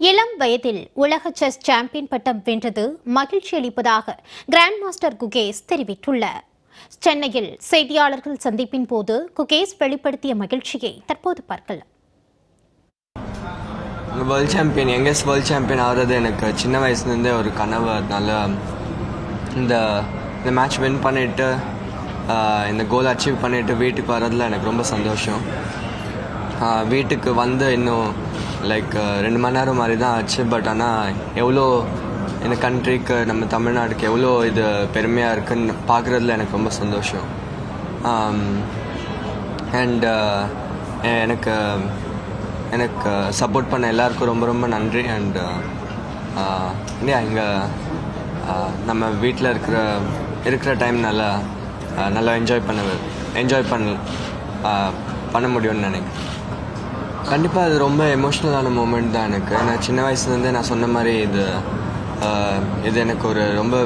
இளம் வயதில் உலக செஸ் சாம்பியன் பட்டம் வென்றது மகிழ்ச்சி அளிப்பதாக கிராண்ட் மாஸ்டர் குகேஸ் தெரிவித்துள்ளார். சென்னையில் செய்தியாளர்கள் சந்திப்பின் போது குகேஸ் வெளிப்படுத்திய மகிழ்ச்சியை தற்போது பார்க்கலாம். World champion youngest world champion ஆகிறது எனக்கு சின்ன வயசுலேருந்தே ஒரு கனவு. அதனால இந்த இந்த மேட்ச் வின் பண்ணிவிட்டு இந்த கோல் அச்சீவ் பண்ணிவிட்டு வீட்டுக்கு வர்றதுல எனக்கு ரொம்ப சந்தோஷம். வீட்டுக்கு வந்து இன்னும் லைக் uh, ரெண்டு மணி நேரம் மாதிரி தான் ஆச்சு பட் ஆனால் எவ்வளோ இந்த கண்ட்ரிக்கு நம்ம தமிழ்நாட்டுக்கு எவ்வளோ இது பெருமையாக இருக்குன்னு பார்க்குறதுல எனக்கு ரொம்ப சந்தோஷம். Um, அண்ட் uh, எனக்கு எனக்கு சப்போர்ட் பண்ண எல்லாருக்கும் ரொம்ப ரொம்ப நன்றி. அண்ட் இல்லையா இங்கே நம்ம வீட்டில் இருக்கிற இருக்கிற டைம் நல்லா uh, நல்லா என்ஜாய் பண்ண என்ஜாய் பண்ண பண்ண முடியும்னு நினைக்கிறேன். கண்டிப்பாக அது ரொம்ப எமோஷ்னலான மூமெண்ட் தான் எனக்கு. நான் சின்ன வயசுலேருந்தே நான் சொன்ன மாதிரி இது இது எனக்கு ஒரு ரொம்ப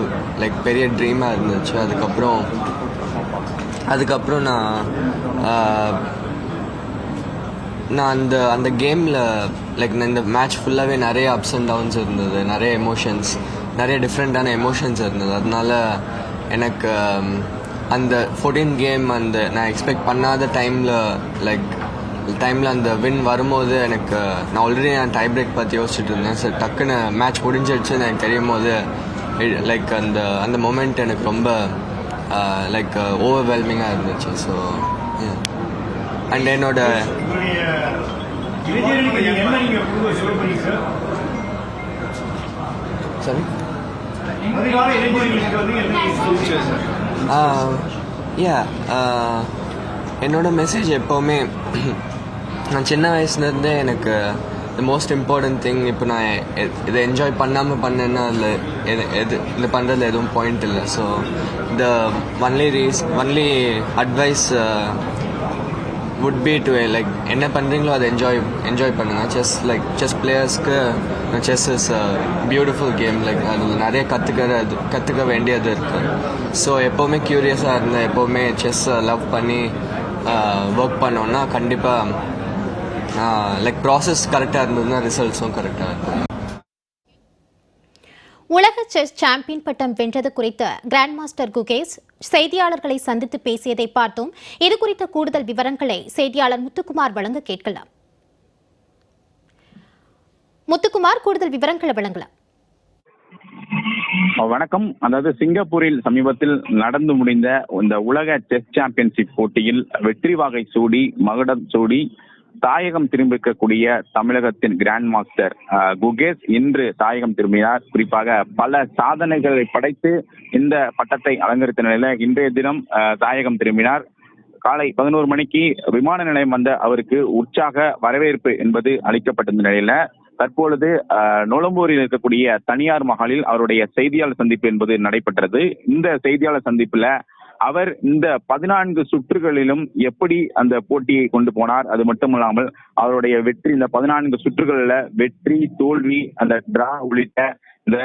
லைக் பெரிய ட்ரீமாக இருந்துச்சு. அதுக்கப்புறம் அதுக்கப்புறம் நான் நான் அந்த அந்த கேமில் லைக் இந்த மேட்ச் ஃபுல்லாகவே நிறைய அப்ஸ் அண்ட் டவுன்ஸ் இருந்தது. நிறைய எமோஷன்ஸ் நிறைய டிஃப்ரெண்ட்டான எமோஷன்ஸ் இருந்தது. அதனால எனக்கு அந்த ஃபோர்டீன் கேம் அந்த நான் எக்ஸ்பெக்ட் பண்ணாத டைமில் லைக் டைமில் அந்த வின் வரும்போது எனக்கு நான் ஆல்ரெடி நான் டை பிரேக் பற்றி யோசிச்சுட்டு இருந்தேன். சரி டக்குன்னு மேட்ச் முடிஞ்சிடுச்சுன்னு எனக்கு தெரியும் போது லைக் அந்த அந்த மொமெண்ட் எனக்கு ரொம்ப uh, லைக் ஓவர்வெல்மிங்காக uh, இருந்துச்சு. ஸோ அண்ட் என்னோட சாரி யா uh, என்னோட மெசேஜ் எப்போவுமே நான் சின்ன வயசுலேருந்தே எனக்கு த மோஸ்ட் இம்பார்ட்டன்ட் திங் இப்போ நான் எ- இதை என்ஜாய் பண்ணாமல் பண்ணேன்னா அதில் எது எது இது பண்ணுறதுல எதுவும் பாயிண்ட் இல்லை. So the only raise only advice would be to like என்ன பண்ணுறீங்களோ அதை என்ஜாய் என்ஜாய் பண்ணுங்கள் chess like chess பிளேயர்ஸ்க்கு chess is beautiful game like அதில் நிறைய கற்றுக்கிறது கற்றுக்க வேண்டியது இருக்குது ஸோ எப்போவுமே க்யூரியஸாக இருந்தேன் எப்போவுமே செஸ்ஸை லவ் பண்ணி uh, ஒர்க் பண்ணோன்னா கண்டிப்பாக லைக் ப்ராசஸ் கரெக்டாக இருந்ததுன்னா ரிசல்ட்ஸும் கரெக்டாக இருக்கும். உலக செஸ் சாம்பியன் பட்டம் வென்றது குறித்த கிராண்ட் மாஸ்டர் குகேஸ் செய்தியாளர்களை சந்தித்து பேசியதை பார்த்தோம். இது குறித்த கூடுதல் விவரங்களை செய்தியாளர் முத்துக்குமார் வழங்க கேட்கலாம். முத்துக்குமார் கூடுதல் விவரங்களை வழங்கலாம். வணக்கம். அதாவது சிங்கப்பூரில் சமீபத்தில் நடந்து முடிந்த இந்த உலக செஸ் சாம்பியன்ஷிப் போட்டியில் வெற்றி வாகை சூடி மகுடம் சூடி தாயகம் திரும்பியிருக்கக்கூடிய தமிழகத்தின் கிராண்ட் மாஸ்டர் குகேஷ் இன்று தாயகம் திரும்பினார். குறிப்பாக பல சாதனைகளை படைத்து இந்த பட்டத்தை அலங்கரித்த நிலையில இன்றைய தினம் அஹ், தாயகம் திரும்பினார். காலை பதினோரு மணிக்கு விமான நிலையம் வந்த அவருக்கு உற்சாக வரவேற்பு என்பது அளிக்கப்பட்டிருந்த நிலையில தற்பொழுது அஹ், நுளம்பூரில் இருக்கக்கூடிய தனியார் மகாலில் அவருடைய செய்தியாளர் சந்திப்பு என்பது நடைபெற்றது. இந்த செய்தியாளர் சந்திப்புல அவர் இந்த பதினான்கு சுற்றுகளிலும் எப்படி அந்த போட்டியை கொண்டு போனார் அது மட்டுமல்லாமல் அவருடைய வெற்றி இந்த பதினான்கு சுற்றுகளில் வெற்றி தோல்வி அந்த டிரா உள்ளிட்ட இந்த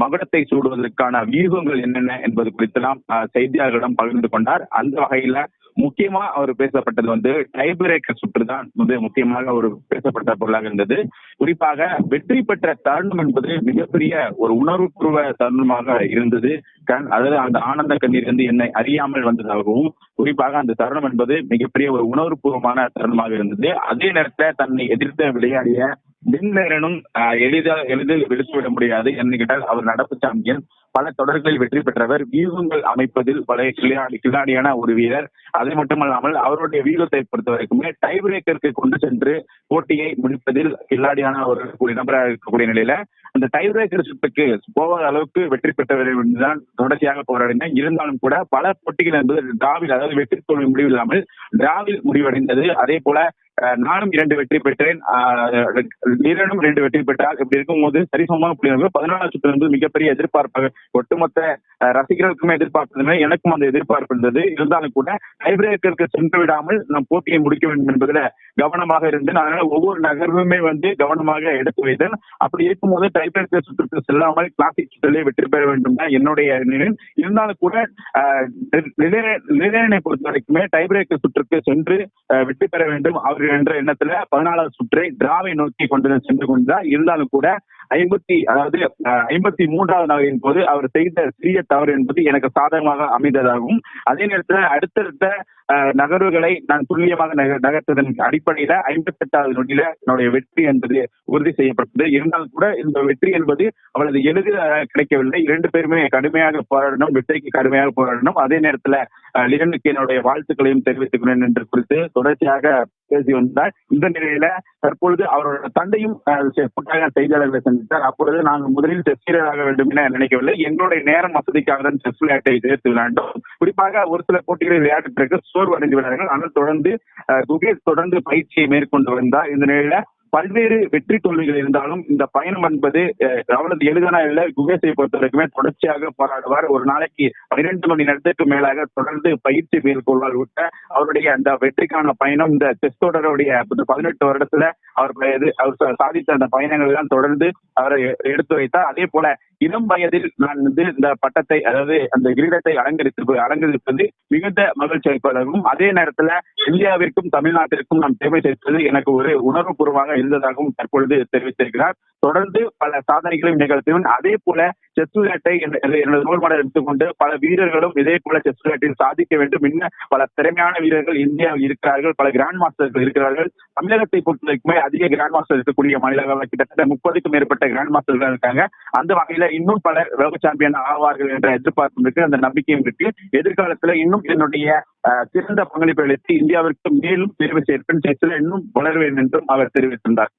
மகுடத்தை சூடுவதற்கான வியூகங்கள் என்னென்ன என்பது குறித்தெல்லாம் அஹ், செய்தியாளர்களிடம் பகிர்ந்து கொண்டார். அந்த வகையில முக்கியமா அவர் பேசப்பட்டது வந்து டைபிரேக்கர் சுற்று தான் வந்து முக்கியமாக ஒரு பேசப்பட்ட பொருளாக இருந்தது. குறிப்பாக வெற்றி பெற்ற தருணம் என்பது மிகப்பெரிய ஒரு உணர்வுபூர்வ தருணமாக இருந்தது. கண் அதாவது அந்த ஆனந்த கண்ணீர் வந்து என்னை அறியாமல் வந்ததாகவும் குறிப்பாக அந்த தருணம் என்பது மிகப்பெரிய ஒரு உணர்வுபூர்வமான தருணமாக இருந்தது. அதே நேரத்தில் தன்னை எதிர்த்து விளையாடிய விண்வீரனும் ஆஹ், எளிதாக எளிதில் விடுத்துவிட முடியாது என்று கேட்டால் அவர் நடப்பு சாம்பியன். பல தொடர்களில் வெற்றி பெற்றவர். வியூகங்கள் அமைப்பதில் பல கிளாடி கில்லாடியான ஒரு வீரர். அது மட்டுமல்லாமல் அவருடைய வியூகத்தை பொறுத்த வரைக்குமே டை பிரேக்கருக்கு கொண்டு சென்று போட்டியை முடிப்பதில் கில்லாடியான ஒரு நபராக இருக்கக்கூடிய நிலையில அந்த டை பிரேக்கர் சுற்றுக்கு போகாத அளவுக்கு வெற்றி பெற்றவர் என்றுதான் தொடர்ச்சியாக போராடினார் இருந்தாலும் கூட பல போட்டிகள் என்பது டிராவில் அதாவது வெற்றி தோல்வி முடிவில்லாமல் டிராவில் முடிவடைந்தது. அதே போல நானும் இரண்டு வெற்றி பெற்றேன். வீரனும் இரண்டு வெற்றி பெற்றார் இப்படி இருக்கும்போது சரிசமமாக புள்ளி பதினாலாம் சுற்று என்பது மிகப்பெரிய எதிர்பார்ப்பாக ஒட்டுமொத்த ரசிகர்களுக்குமே எதிர்பார்ப்பு இருந்தது எனக்கும் அந்த எதிர்பார்ப்பு இருந்தது. இருந்தாலும் கூட டைபிரேக்கருக்கு சென்று விடாமல் நாம் போட்டியை முடிக்க வேண்டும் என்பதில் கவனமாக இருந்தேன். அதனால ஒவ்வொரு நகர்வுமே வந்து கவனமாக எடுத்து வைத்தேன். அப்படி இருக்கும்போது டைபிரேக்கர் சுற்றுக்கு செல்லாமல் கிளாசிக் சுற்றிலே வெற்றி பெற வேண்டும் தான் என்னுடைய நினைவு இருந்தாலும் கூட நிலையனை பொறுத்த வரைக்குமே டைபிரேக்கர் சுற்றுக்கு சென்று வெற்றி பெற வேண்டும். அவர் என்ற எண்ணத்துல பதினாலாவது சுற்றை டிராவை நோக்கி கொண்டு சென்று கொண்டார் இருந்தாலும் கூட ஐம்பத்தி அதாவது ஐம்பத்தி மூன்றாவது நகரின் போது அவர் செய்த சிறிய தவறு என்பது எனக்கு சாதகமாக அமைந்ததாகவும் அதே நேரத்தில் அடுத்தடுத்த நகர்வுகளை நான் துல்லியமாக நக- நகர்த்ததன் அடிப்படையில ஐம்பத்தி எட்டாவது நொடியில என்னுடைய வெற்றி என்பது உறுதி செய்யப்பட்டது. இருந்தாலும் கூட இந்த வெற்றி என்பது அவளது எளிதில் கிடைக்கவில்லை. இரண்டு பேருமே கடுமையாக போராடணும் வெற்றிக்கு கடுமையாக போராடணும். அதே நேரத்துல அஹ், லிரனுக்கு என்னுடைய வாழ்த்துக்களையும் தெரிவித்துக்கிறேன் என்று குறித்து தொடர்ச்சியாக பேசி வந்தார். இந்த நிலையில தற்பொழுது அவரோட தந்தையும் கூட்டாக செய்தியாளர்களை சந்தித்தார். அப்பொழுது நாங்கள் முதலில் செஸ் வீரராக வேண்டும் என நினைக்கவில்லை. எங்களுடைய நேரம் வசதிக்காக தான் செஸ் விளையாட்டை சேர்த்து விளையாண்டோம். குறிப்பாக ஒரு சில போட்டிகளை விளையாட்டு சோர்வு அடைந்து விடுறார்கள் ஆனால் தொடர்ந்து குகேஷ் தொடர்ந்து பயிற்சியை மேற்கொண்டு வந்தார். இந்த நிலையில பல்வேறு வெற்றி தோல்விகள் இருந்தாலும் இந்த பயணம் என்பது அஹ், அவ்வளவு எளிதான குகேசை குகேஷை பொறுத்த வரைக்குமே தொடர்ச்சியாக போராடுவார். ஒரு நாளைக்கு பன்னிரண்டு மணி நேரத்துக்கு மேலாக தொடர்ந்து பயிற்சி மேற்கொள்வார் விட்ட அவருடைய அந்த வெற்றிக்கான பயணம் இந்த செஸ் தொடருடைய பதினெட்டு வருடத்துல அவர் அவர் சாதித்த அந்த பயணங்கள் எல்லாம் தொடர்ந்து அவரை எடுத்து வைத்தார். அதே போல இளம் வயதில் நான் வந்து இந்த பட்டத்தை அதாவது அந்த கிரீடத்தை அலங்கரித்து அலங்கரிப்பது மிகுந்த மகிழ்ச்சி அளிப்பதாகவும் அதே நேரத்துல இந்தியாவிற்கும் தமிழ்நாட்டிற்கும் நாம் சேவை செய்வது எனக்கு ஒரு உணர்வுபூர்வமாக இருந்ததாகவும் தற்பொழுது தெரிவித்திருக்கிறார். தொடர்ந்து பல சாதனைகளையும் நிகழ்த்தியும் அதே போல செஸ் விளையாட்டை எனது ரோல் மாடல் எடுத்துக்கொண்டு பல வீரர்களும் இதே போல செஸ் விளையாட்டில் சாதிக்க வேண்டும் இன்னும் பல திறமையான வீரர்கள் இந்தியாவில் இருக்கிறார்கள் பல கிராண்ட் மாஸ்டர்கள் இருக்கிறார்கள். தமிழகத்தை பொறுத்தவரைக்குமே அதிக கிராண்ட் மாஸ்டர் இருக்கக்கூடிய மாநிலங்கள் கிட்டத்தட்ட முப்பதுக்கும் மேற்பட்ட கிராண்ட் மாஸ்டர்கள் இருக்காங்க. அந்த வகையில இன்னும் பல உலக சாம்பியன் ஆவார்கள் என்ற எதிர்பார்ப்பும் இருக்கு அந்த நம்பிக்கையும் இருக்கு. எதிர்காலத்துல இன்னும் என்னுடைய சிறந்த பங்களிப்பை அளித்து இந்தியாவிற்கு மேலும் தேர்வு சேர்ப்பின் செஸ்ல இன்னும் வளர வேண்டும் என்றும் அவர் தெரிவித்திருந்தார்.